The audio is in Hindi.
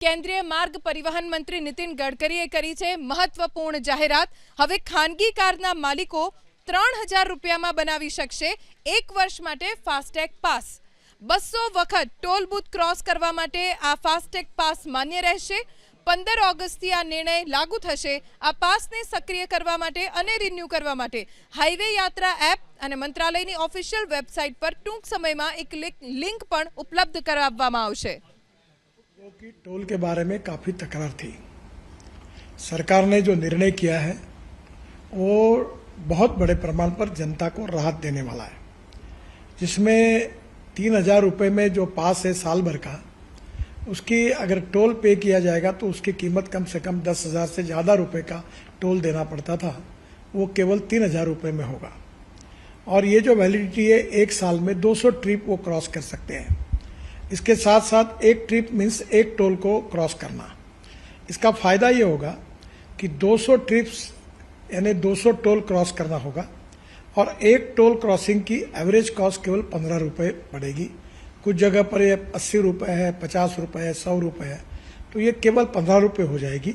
કેન્દ્રીય માર્ગ પરિવહન મંત્રી નીતિન ગડકરીએ કરી છે મહત્વપૂર્ણ જાહેરાત. હવે ખાનગી કારના માલિકો ત્રણ હજાર રૂપિયામાં બનાવી શકશે એક વર્ષ માટે ફાસ્ટેગ પાસ. બસો વખત ટોલ બૂથ ક્રોસ કરવા માટે આ ફાસ્ટેગ પાસ માન્ય રહેશે. પંદર ઓગસ્ટથી આ નિર્ણય લાગુ થશે. આ પાસને સક્રિય કરવા માટે અને રિન્યૂ કરવા માટે હાઈવે યાત્રા એપ અને મંત્રાલયની ઓફિશિયલ વેબસાઇટ પર ટૂંક સમયમાં એક લિંક પણ ઉપલબ્ધ કરાવવામાં આવશે. लोगों की टोल के बारे में काफ़ी तकरार थी। सरकार ने जो निर्णय किया है, वो बहुत बड़े प्रमाण पर जनता को राहत देने वाला है। जिसमें तीन हज़ार रुपये में जो पास है साल भर का, उसकी अगर टोल पे किया जाएगा तो उसकी कीमत कम से कम दस हज़ार से ज़्यादा रुपए का टोल देना पड़ता था। वो केवल तीन हज़ार रुपये में होगा। और ये जो वैलिडिटी है, एक साल में 200 ट्रिप वो क्रॉस कर सकते हैं। इसके साथ साथ एक ट्रिप मीन्स एक टोल को क्रॉस करना। इसका फ़ायदा ये होगा कि 200 ट्रिप्स यानी 200 टोल क्रॉस करना होगा और एक टोल क्रॉसिंग की एवरेज कॉस्ट केवल पंद्रह रुपये पड़ेगी। कुछ जगह पर ये अस्सी रुपये है, पचास रुपये है, सौ रुपये है तो ये केवल पंद्रह रुपये हो जाएगी।